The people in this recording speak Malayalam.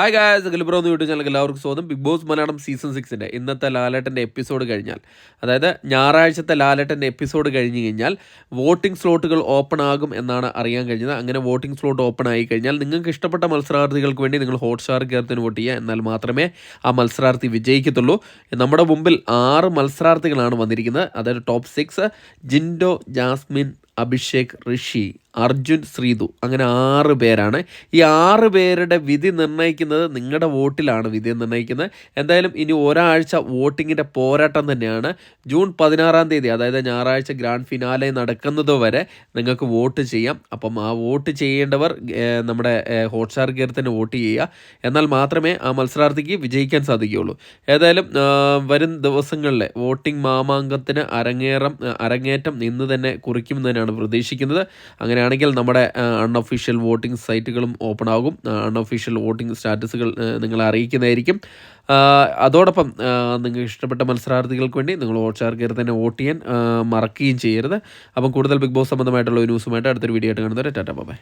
ഹായ് ഗായസ് ഗലിബ്രോന്ന് യൂട്യൂബ് ചാനൽ എല്ലാവർക്കും സ്വാഗതം. ബിഗ് ബോസ് മലയാളം സീസൺ സിക്സിന്റെ ഇന്നത്തെ ലാലേട്ടന്റെ എപ്പിസോഡ് കഴിഞ്ഞാൽ അതായത് ഞായറാഴ്ചത്തെ ലാലേട്ടന്റെ എപ്പിസോഡ് കഴിഞ്ഞ് കഴിഞ്ഞാൽ വോട്ടിംഗ് സ്ലോട്ടുകൾ ഓപ്പൺ ആകും എന്നാണ് അറിയാൻ കഴിഞ്ഞത്. അങ്ങനെ വോട്ടിംഗ് സ്ലോട്ട് ഓപ്പൺ ആയി കഴിഞ്ഞാൽ നിങ്ങൾക്ക് ഇഷ്ടപ്പെട്ട മത്സരാർത്ഥികൾക്ക് വേണ്ടി നിങ്ങൾ ഹോട്ട്സ്റ്റാർ കയറത്തിന് വോട്ട് ചെയ്യുക. എന്നാൽ മാത്രമേ ആ മത്സരാർത്ഥി വിജയിക്കത്തുള്ളൂ. നമ്മുടെ മുമ്പിൽ ആറ് മത്സരാർത്ഥികളാണ് വന്നിരിക്കുന്നത്. അതായത് ടോപ്പ് സിക്സ് ജിൻഡോ ജാസ്മിൻ അഭിഷേക് ഋഷി അർജുൻ ശ്രീതു അങ്ങനെ ആറ് പേരാണ്. ഈ ആറ് പേരുടെ വിധി നിർണയിക്കുന്നത് നിങ്ങളുടെ വോട്ടിലാണ് വിധി നിർണയിക്കുന്നത്. എന്തായാലും ഇനി ഒരാഴ്ച വോട്ടിങ്ങിന്റെ പോരാട്ടം തന്നെയാണ്. ജൂൺ പതിനാറാം തീയതി അതായത് ഞായറാഴ്ച ഗ്രാൻഡ് ഫിനാലെ നടക്കുന്നത് വരെ നിങ്ങൾക്ക് വോട്ട് ചെയ്യാം. അപ്പം ആ വോട്ട് ചെയ്യേണ്ടവർ നമ്മുടെ ഹോട്ട്സ്റ്റാർ തന്നെ വോട്ട് ചെയ്യുക. എന്നാൽ മാത്രമേ ആ മത്സരാർത്ഥിക്ക് വിജയിക്കാൻ സാധിക്കുകയുള്ളൂ. ഏതായാലും വരും ദിവസങ്ങളിലെ വോട്ടിംഗ് മാമാങ്കത്തിന് അരങ്ങേറം അരങ്ങേറ്റം ഇന്ന് തന്നെ കുറിക്കും തന്നെയാണ് പ്രതീക്ഷിക്കുന്നത്. അങ്ങനെയാണെങ്കിൽ നമ്മുടെ അൺഒഫീഷ്യൽ വോട്ടിംഗ് സൈറ്റുകളും ഓപ്പൺ ആകും. അൺഒഫീഷ്യൽ വോട്ടിംഗ് സ്റ്റാറ്റസുകൾ നിങ്ങളെ അറിയിക്കുന്നതായിരിക്കും. അതോടൊപ്പം നിങ്ങൾക്ക് ഇഷ്ടപ്പെട്ട മത്സരാർത്ഥികൾക്ക് വേണ്ടി നിങ്ങൾ വോട്ട് കയറി തന്നെ വോട്ട് ചെയ്യാൻ മറക്കുകയും ചെയ്യരുത്. അപ്പം കൂടുതൽ ബിഗ് ബോസ് സംബന്ധമായിട്ടുള്ള ഒരു ന്യൂസുമായിട്ട് അടുത്തൊരു വീഡിയോ ആയിട്ട് കാണുന്നവരെ ടാറ്റ ബൈ.